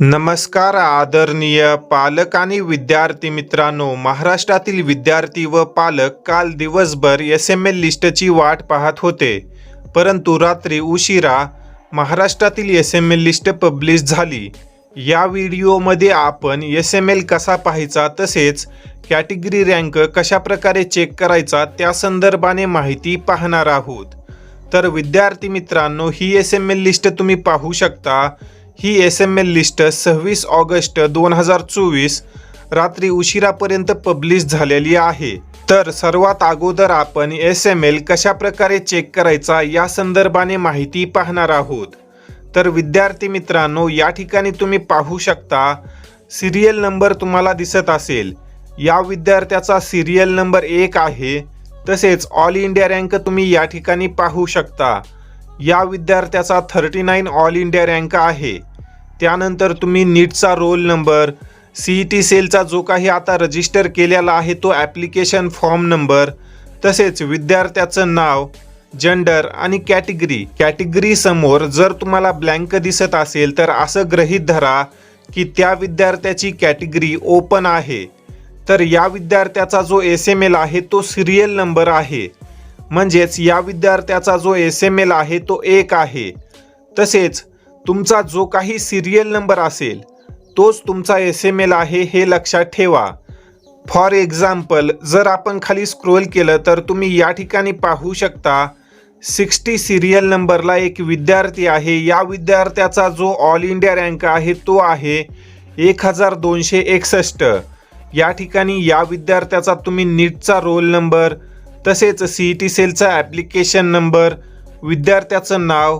नमस्कार आदरणीय पालक आणि विद्यार्थी मित्रांनो. महाराष्ट्रातील विद्यार्थी व पालक काल दिवसभर एस एम एल लिस्टची वाट पाहत होते. परंतु रात्री उशिरा महाराष्ट्रातील S M L list publish झाली. या व्हिडिओमध्ये आपण एस एम एल कसा पाहायचा तसेच कॅटेगरी रँक कशा प्रकारे चेक करायचा त्या संदर्भाने माहिती पाहणार आहोत. तर विद्यार्थी मित्रांनो ही एस एम एल लिस्ट तुम्ही पाहू शकता. ही एस एम एल लिस्ट सव्वीस ऑगस्ट दोन हजार चोवीस रात्री उशिरापर्यंत पब्लिश झालेली आहे. तर सर्वात अगोदर आपण एस एम एल कशा प्रकारे चेक करायचा या संदर्भाने माहिती पाहणार आहोत. तर विद्यार्थी मित्रांनो या ठिकाणी तुम्ही पाहू शकता सिरियल नंबर तुम्हाला दिसत असेल. या विद्यार्थ्याचा सिरियल नंबर एक आहे. तसेच ऑल इंडिया रँक तुम्ही या ठिकाणी पाहू शकता. या विद्यार्थ्याचा thirty nine all India rank आहे. त्यानंतर तुम्ही नीटचा roll number C E T सेलचा जो काही आता रजिस्टर केलेला आहे तो ॲप्लिकेशन फॉर्म नंबर तसेच विद्यार्थ्याचं नाव जेंडर आणि कॅटेगरी. कॅटेगरीसमोर जर तुम्हाला ब्लँक दिसत असेल तर असं गृहीत धरा की त्या विद्यार्थ्याची कॅटेगरी ओपन आहे. तर या विद्यार्थ्याचा जो एस एम एल आहे तो सिरियल नंबर आहे. म्हणजेच या विद्यार्थ्याचा जो एस एम एल आहे तो एक आहे. तसेच तुमचा जो काही सिरियल नंबर असेल तोच तुमचा एस एम एल आहे हे लक्षात ठेवा. फॉर एक्झाम्पल जर आपण खाली स्क्रोल केलं तर तुम्ही या ठिकाणी पाहू शकता सिक्स्टी सिरियल नंबरला एक विद्यार्थी आहे. या विद्यार्थ्याचा जो ऑल इंडिया रँक आहे तो आहे एक हजार दोनशे एकसष्ट. या ठिकाणी या विद्यार्थ्याचा तुम्ही नीटचा रोल नंबर तसेच सी ई टी सेलचा ॲप्लिकेशन नंबर विद्यार्थ्याचं नाव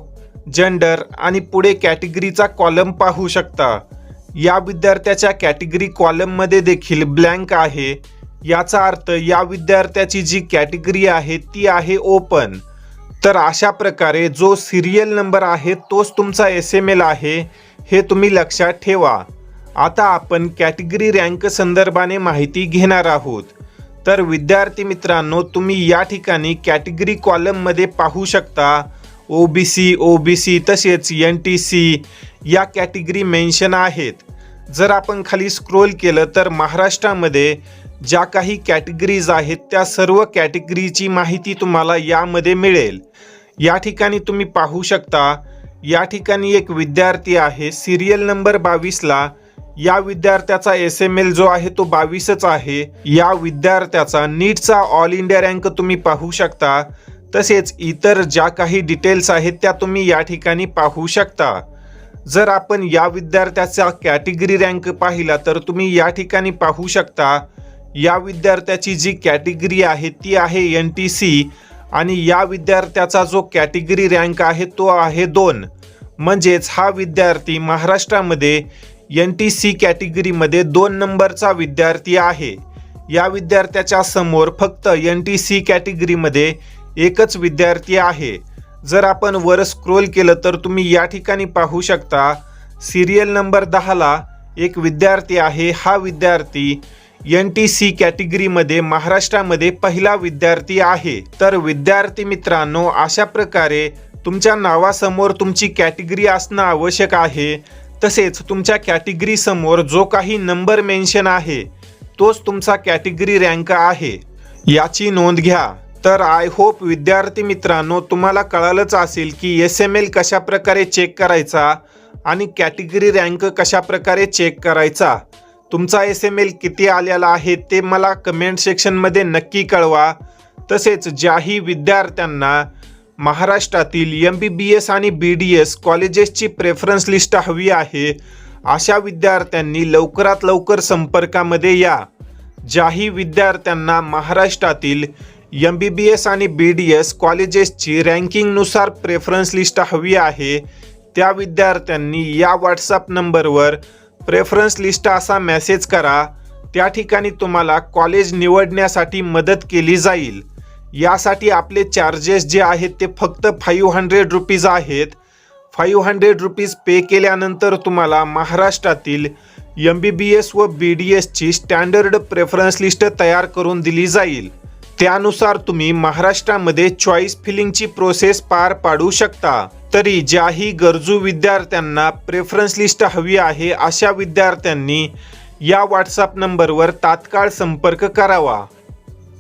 जेंडर आणि पुढे कॅटेगरीचा कॉलम पाहू शकता. या विद्यार्थ्याच्या कॅटेगरी कॉलममध्ये देखील ब्लँक आहे. याचा अर्थ या विद्यार्थ्याची जी कॅटेगरी आहे ती आहे ओपन तर अशा प्रकारे जो सिरियल नंबर आहे तोच तुमचा एस एम एल आहे हे तुम्ही लक्षात ठेवा. आता आपण कॅटेगरी रँक संदर्भाने माहिती घेणार आहोत. तर विद्यार्थी मित्रांनो तुम्ही या ठिकाणी कॅटेगरी कॉलममध्ये पाहू शकता. O B C O B C तसेच एन टी सी या कॅटेगरी मेन्शन आहेत. जर आपण खाली स्क्रोल केलं तर महाराष्ट्रामध्ये ज्या काही कॅटेगरीज आहेत त्या सर्व कॅटेगरीची माहिती तुम्हाला यामध्ये मिळेल. या ठिकाणी तुम्ही पाहू शकता या ठिकाणी एक विद्यार्थी आहे सिरियल नंबर बावीसला या विद्यार्थ्याचा एस एम एल जो आहे तो बावीसच आहे. या विद्यार्थ्याचा नीटचा ऑल इंडिया रँक तुम्ही पाहू शकता. तसेच इतर ज्या काही डिटेल्स आहेत त्या तुम्ही या ठिकाणी पाहू शकता. जर आपण या विद्यार्थ्याचा कॅटेगरी रँक पाहिला तर तुम्ही या ठिकाणी पाहू शकता. या विद्यार्थ्याची जी कॅटेगरी आहे ती आहे एन टी सी आणि या विद्यार्थ्याचा जो कॅटेगरी रँक आहे तो आहे दोन. म्हणजेच हा विद्यार्थी महाराष्ट्रामध्ये एन टी सी कॅटेगरीमध्ये दोन नंबरचा विद्यार्थी आहे. या विद्यार्थ्याच्या समोर फक्त एन टी सी कॅटेगरीमध्ये एकच विद्यार्थी आहे. जर आपण वर स्क्रोल केलं तर तुम्ही या ठिकाणी पाहू शकता सिरियल नंबर दहाला एक विद्यार्थी आहे. हा विद्यार्थी एन टी सी कॅटेगरीमध्ये महाराष्ट्रामध्ये पहिला विद्यार्थी आहे. तर विद्यार्थी मित्रांनो अशा प्रकारे तुमच्या नावासमोर तुमची कॅटेगरी असणं आवश्यक आहे. तसेच तुमच्या कॅटेगरीसमोर जो काही नंबर मेन्शन आहे तोच तुमचा कॅटेगरी रँक आहे. याची नोंद घ्या. तर आय होप विद्यार्थी मित्रांनो तुम्हाला कळालंच असेल की एस एम एल कशा प्रकारे चेक करायचा आणि कॅटेगरी रँक कशा प्रकारे चेक करायचा. तुमचा एस एम एल किती आलेला आहे ते मला कमेंट सेक्शनमध्ये नक्की कळवा. तसेच ज्याही विद्यार्थ्यांना महाराष्ट्रातील एम बी बी एस आणि बी डी एस कॉलेजेसची प्रेफरन्स लिस्ट हवी आहे. अशा विद्यार्थ्यांनी लवकरात लवकर संपर्कामध्ये या. ज्याही विद्यार्थ्यांना महाराष्ट्रातील एम बी बी एस आणि बी डी एस कॉलेजेसची रँकिंगनुसार प्रेफरन्स लिस्ट हवी आहे त्या विद्यार्थ्यांनी या व्हॉट्सअप नंबरवर प्रेफरन्स लिस्ट असा मेसेज करा. त्या ठिकाणी तुम्हाला कॉलेज निवडण्यासाठी मदत केली जाईल. यासाठी आपले चार्जेस जे आहेत ते फक्त फाईव्ह हंड्रेड रुपीज आहेत. फाईव्ह हंड्रेड रुपीज पे केल्यानंतर तुम्हाला महाराष्ट्रातील एम बी बी एस व बी डी एसची स्टँडर्ड प्रेफरन्स लिस्ट तयार करून दिली जाईल. त्यानुसार तुम्ही महाराष्ट्रामध्ये चॉईस फिलिंगची प्रोसेस पार पाडू शकता. तरी ज्याही गरजू विद्यार्थ्यांना प्रेफरन्स लिस्ट हवी आहे अशा विद्यार्थ्यांनी या व्हॉट्सअप नंबरवर तात्काळ संपर्क करावा.